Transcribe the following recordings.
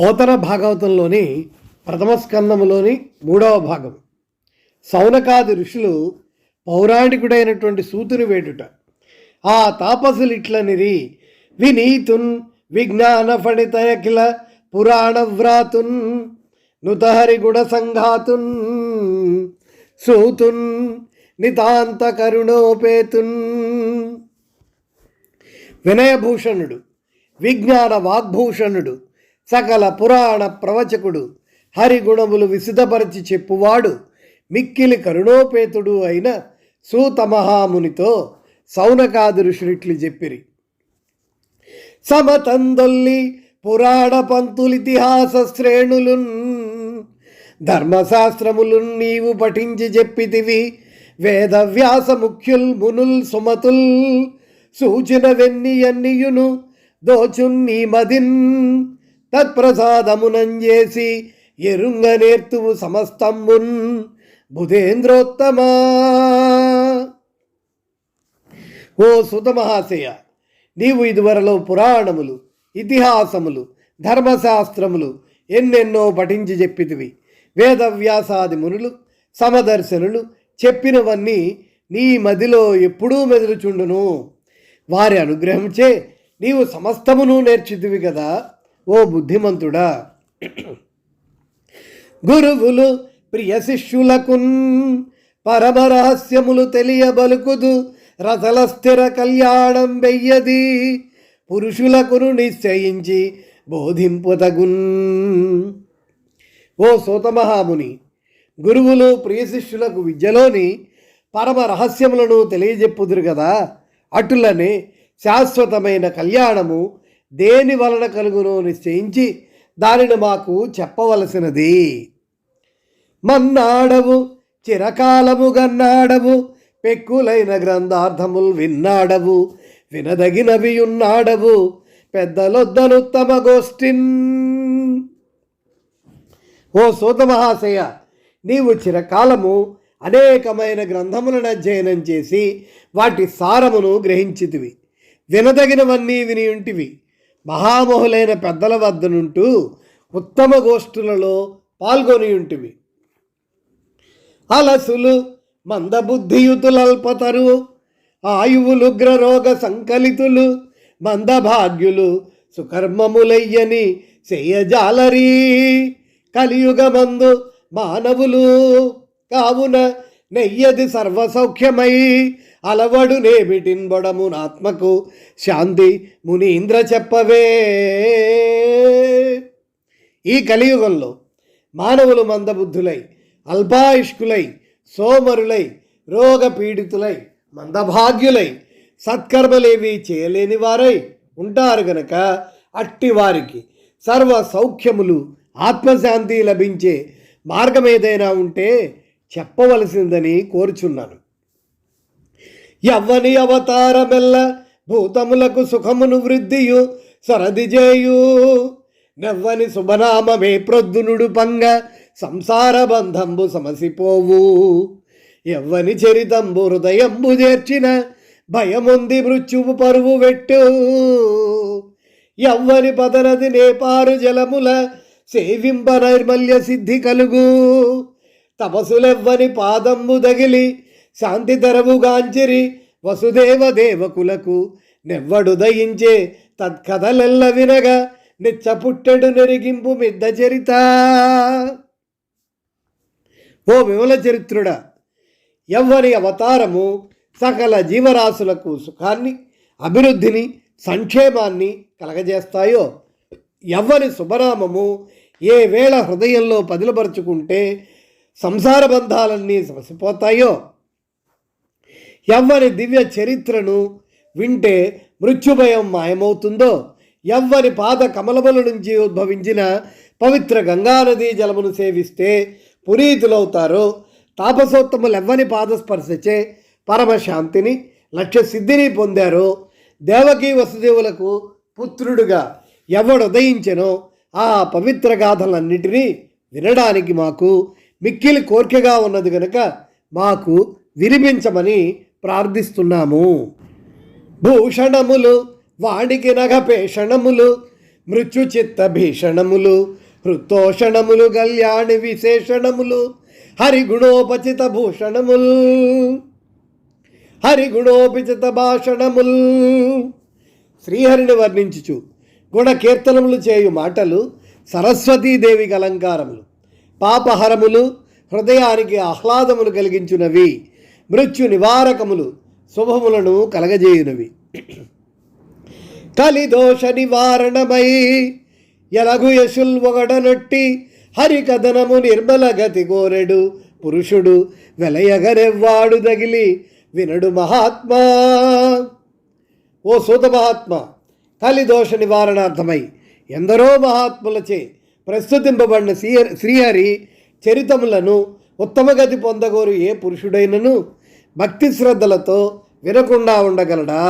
పోతన భాగవతంలోని ప్రథమ స్కందములోని మూడవ భాగం. సౌనకాది ఋషులు పౌరాణికుడైనటువంటి సూతుని వేడుట. ఆ తాపసులు ఇట్లనిరి వినీతున్ విజ్ఞాన ఫణితయకిల పురాణ వ్రాతున్ నుతహరి గుణ సంఘాతున్ సూతున్ నితాంత కరుణోపేతున్ వినయభూషణుడు విజ్ఞాన వాగ్భూషణుడు సకల పురాణ ప్రవచకుడు హరిగుణములు విసిదపరచి చెప్పువాడు మిక్కిలి కరుణోపేతుడు అయిన సూతమహామునితో సౌనకాది ఋషులిట్లు చెప్పిరి. సమతందొల్లి పురాణ పంతులితిహాస శ్రేణులున్ ధర్మశాస్త్రములు నీవు పఠించి చెప్పితివి వేదవ్యాస ముఖ్యుల్ మునుల్ సుమతుల్ సూచన వెన్ని అన్నియును దోచున్ నీ మదిన్ తత్ప్రసాదమునంజేసి ఎరుంగ నేర్తువు సమస్తంబున్ బుధేంద్రోత్తమా. ఓ సుతమహాశయ నీవు ఇదివరలో పురాణములు ఇతిహాసములు ధర్మశాస్త్రములు ఎన్నెన్నో పఠించి చెప్పితివి. వేదవ్యాసాది మునులు సమదర్శనులు చెప్పినవన్నీ నీ మదిలో ఎప్పుడూ మెదులుచుండును. వారి అనుగ్రహంచే నీవు సమస్తమును నేర్చితివి కదా. ఓ బుద్ధిమంతుడా! గురువులు ప్రియ శిష్యులకున్ పరమరహస్యములు తెలియబలుకుదు. రసల స్థిర కళ్యాణం వెయ్యది. పురుషులకును నిశ్చయించి బోధింపుతగున్ ఓ సూతమహాముని గురువులు ప్రియ శిష్యులకు విద్యలోని పరమ రహస్యములను తెలియజెప్పుదురు కదా అటులనే శాశ్వతమైన కళ్యాణము దేని వలన కలుగునో నిశ్చయించి దానిని మాకు చెప్పవలసినది. మన్నాడవు చిరకాలము గన్నాడవు పెక్కులైన గ్రంథార్థములు విన్నాడవు వినదగినవి ఉన్నాడవు పెద్దలొద్దనుత్తమ గోష్ఠిన్. ఓ సూత మహాశయ నీవు చిరకాలము అనేకమైన గ్రంథములను అధ్యయనం చేసి వాటి సారమును గ్రహించితివి. వినదగినవన్నీ వినియుంటివి. మహామహులైన పెద్దల వద్దనుంటూ ఉత్తమ గోష్ఠులలో పాల్గొని ఉంటివి అలసులు మందబుద్ధియుతులల్పతరు ఆయువులుగ్రరోగ సంకలితులు మందభాగ్యులు సుకర్మములయ్యని చెయ్యజాలరీ కలియుగమందు మానవులు కావున నెయ్యది సర్వసౌఖ్యమై అలవడు నేమిటిన్బొడమునాత్మకు శాంతి మునీంద్ర చెప్పవే. ఈ కలియుగంలో మానవులు మందబుద్ధులై అల్పాయుష్కులై సోమరులై రోగపీడితులై మందభాగ్యులై సత్కర్మలేవి చేయలేని వారై ఉంటారు గనక అట్టి వారికి సర్వ సౌఖ్యములు ఆత్మశాంతి లభించే మార్గం ఏదైనా ఉంటే చెప్పవలసిందని కోరుచున్నాను. ఎవ్వని అవతారమెల్ల భూతములకు సుఖమును వృద్ధియు సరదిజేయు నెవ్వని శుభనామమే ప్రొద్దునుడు పంగ సంసార బంధంబు సమసిపోవు. ఎవ్వని చరితంబు హృదయంబు చేర్చిన భయముంది మృత్యువు పరువు పెట్టు. ఎవ్వని పదనది నేపారు జలముల సేవింప నైర్మల్య సిద్ధి కలుగు. తపసులెవ్వని పాదంబు దగిలి శాంతి తెరవుగాంచిరి వసుదేవ దేవకులకు నెవ్వడు దయించే తత్కథలెల్ల వినగా నిచ్చ పుట్టెడు నెరిగింపు మిద్ద చరిత. ఓ విమల చరిత్రుడా ఎవ్వరి అవతారము సకల జీవరాశులకు సుఖాన్ని అభివృద్ధిని సంక్షేమాన్ని కలగజేస్తాయో? ఎవ్వరి శుభనామము ఏ వేళ హృదయంలో పదిలపరుచుకుంటే సంసార బంధాలన్నీ సమసిపోతాయో? ఎవ్వరి దివ్య చరిత్రను వింటే మృత్యుభయం మాయమవుతుందో? ఎవ్వరి పాద కమలముల నుంచి ఉద్భవించిన పవిత్ర గంగానదీ జలమును సేవిస్తే పునీతులవుతారో? తాపసోత్తములు ఎవ్వని పాదస్పర్శచే పరమశాంతిని లక్ష్య సిద్ధిని పొందారో? దేవకీ వసుదేవులకు పుత్రుడుగా ఎవడు ఉదయించెనో ఆ పవిత్ర గాథలన్నిటినీ వినడానికి మాకు మిక్కిలి కోరికగా ఉన్నది గనుక మాకు వినిపించమని ప్రార్థిస్తున్నాము. భూషణములు వాడికి నగ పేషణములు మృత్యుచిత్త భీషణములు హృతోషణములు కళ్యాణి విశేషణములు హరిగుణోపచిత భూషణముల్ హరిగుణోపచిత భాషణముల్. శ్రీహరిని వర్ణించుచు గుణ కీర్తనములు చేయు మాటలు సరస్వతీదేవికి అలంకారములు. పాపహరములు హృదయానికి ఆహ్లాదములు కలిగించునవి మృత్యు నివారకములు శుభములను కలగజేయునవి. కలిదోష నివారణమై ఎలగు యశుల్ ఒగడనొట్టి హరికథనము నిర్మల గతి కోరెడు పురుషుడు వెలయగరెవ్వాడు తగిలి వినడు మహాత్మా. ఓ సూత మహాత్మ కలిదోష నివారణార్థమై ఎందరో మహాత్ములచే ప్రస్తుతింపబడిన శ్రీహరి శ్రీహరి చరితములను ఉత్తమగతి పొందగోరు ఏ పురుషుడైనను భక్తి శ్రద్ధలతో వినకుండా ఉండగలడా?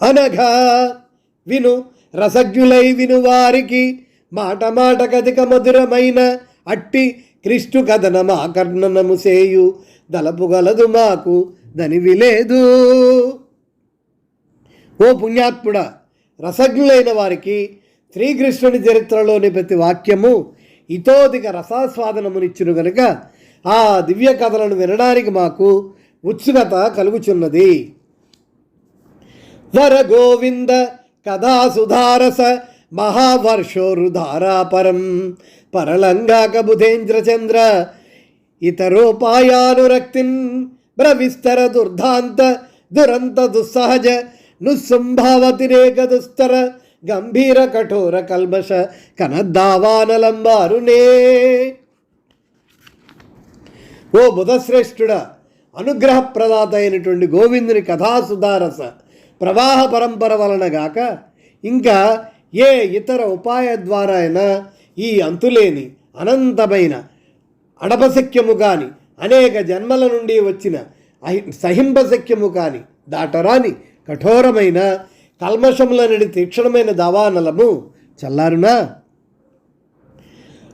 అనగా విను రసజ్ఞులై విను వారికి మాట మాట కథిక మధురమైన అట్టి క్రిష్టు కథనమా కర్ణనము సేయు దలపుగలదు మాకు దనివి లేదు. ఓ పుణ్యాత్ముడ రసజ్ఞులైన వారికి శ్రీకృష్ణుని చరిత్రలోని ప్రతి వాక్యము ఇతోధిక రసాస్వాదనమునిచ్చును గనుక ఆ దివ్య కథలను వినడానికి మాకు ఉత్సుకత కలుగుచున్నది. వర గోవింద కథా సుధారస మహావర్షోరుధారాపరం పరలంగాక బుధేంద్రచంద్ర ఇతరోపాయానురక్తిన్ బ్రవిస్తర దుర్ధాంత దురంత దుస్సహజ నుస్సంభావతిరేక దుస్తర గంభీర కఠోర కల్మష కనద్దావానలంబారునే. ఓ బుధశ్రేష్ఠుడ అనుగ్రహప్రదాత అయినటువంటి గోవిందుని కథాసుధారస ప్రవాహ పరంపర వలన గాక ఇంకా ఏ ఇతర ఉపాయ ద్వారా అయినా ఈ అంతులేని అనంతమైన అడపశక్యము కాని అనేక జన్మల నుండి వచ్చిన అహి సహింపశక్యము కాని దాటరాని కఠోరమైన కల్మషములనడి తీక్షణమైన దావానలము చల్లారునా?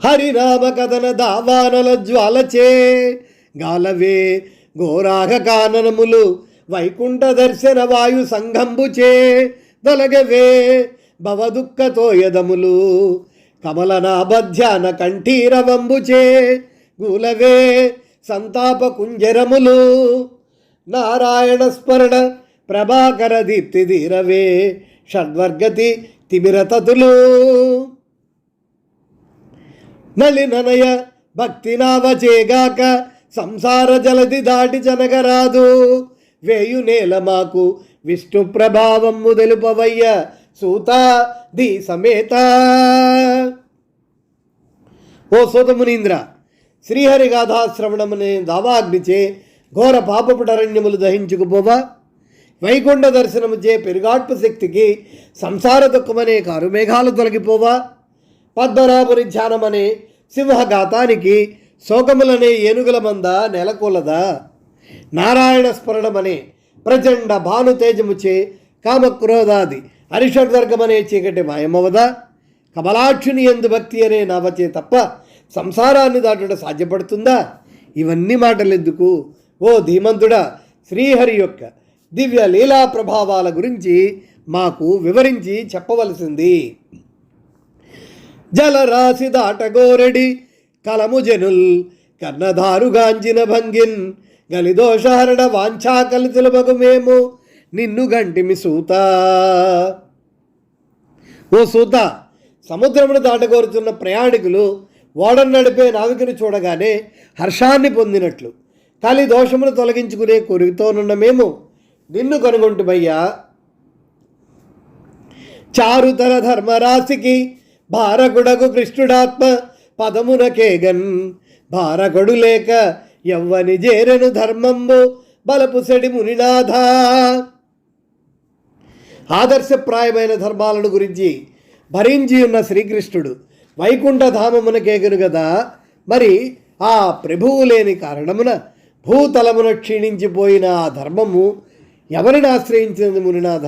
హరినామ కథన దావానల జ్వాలచే గాలవే ఘోరాగ కాననములు వైకుంఠ దర్శన వాయు సంఘంబుచే దొలగవే భవదుఃఖతో యదములు కమలనాభధ్యాన కంఠీరవంబుచే గూలవే సంతాప కుంజరములు నారాయణ స్మరణ ప్రభాకర దీప్తి ధీరవే షడ్వర్గతి తిమిరతతులు నలిననయ భక్తి నావచేగాక సంసార జలది దాటి జనగరాదు. వేయు నేల మాకు విష్ణు ప్రభావం ముదలుపవయ్య సూత ది సమేత. ఓ సూతమునీంద్ర శ్రీహరిగాథాశ్రవణమునే దావాగ్నిచే ఘోర పాపపుటరణ్యములు దహించుకుపోవా? వైకుంఠ దర్శనముచే పెరుగాట్పు శక్తికి సంసార దుఃఖమనే కారుమేఘాలు తొలగిపోవా. పద్మనాభుని ధ్యానమనే సింహఘాతానికి శోకములనే ఏనుగుల మంద నెలకొలదా. నారాయణ స్మరణమనే ప్రచండ భానుతేజముచే కామక్రోధాది అరిషడ్వర్గమనే చీకటి మాయమవదా. కమలాక్షుని ఎందు భక్తి అనే నావచే తప్ప సంసారాన్ని దాటడం సాధ్యపడుతుందా? ఇవన్నీ మాటలెందుకు? ఓ ధీమంతుడా శ్రీహరి యొక్క దివ్య లీలా ప్రభావాల గురించి మాకు వివరించి చెప్పవలసింది. జలరాశి దాటగోరెడి కలము జనుల్ కన్నదారుగాంచిన భంగిన్ గలిదోషహరణ వాంఛా కలితులమగు మేము నిన్ను గంటిమి సూత. ఓ సూత సముద్రమును దాటగోరుతున్న ప్రయాణికులు ఓడను నడిపే నావికను చూడగానే హర్షాన్ని పొందినట్లు కలి దోషమును తొలగించుకునే కోరికతోనున్న మేము నిన్ను కనుగొంటుమయ్యా. చారుతర ధర్మరాశికి భారకుడకు కృష్ణుడాత్మ పదమునకేగన్. భారకుడు లేక ఎవ్వని జేరెను ధర్మంబు బలపుసడి మునినాథ. ఆదర్శప్రాయమైన ధర్మాలను గురించి భరించి ఉన్న శ్రీకృష్ణుడు వైకుంఠధామమున కేగను కదా మరి ఆ ప్రభువు లేని కారణమున భూతలమున క్షీణించిపోయిన ఆ ధర్మము ఎవరిని ఆశ్రయించినది మునినాథ?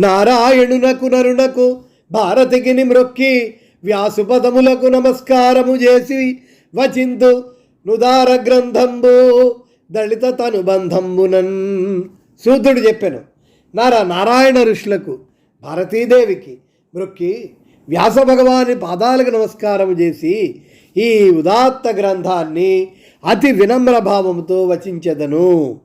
నారాయణునకు నరునకు భారతికిని మ్రొక్కి వ్యాసుపదములకు నమస్కారము చేసి వచిందు నుదార గ్రంథంబు దళిత తనుబంధంబునన్. సూతుడు చెప్పాను నారా నారాయణ ఋషులకు భారతీదేవికి మ్రొక్కి వ్యాస భగవాని పాదాలకు నమస్కారం చేసి ఈ ఉదాత్త గ్రంథాన్ని అతి వినమ్ర భావంతో వచించెదను.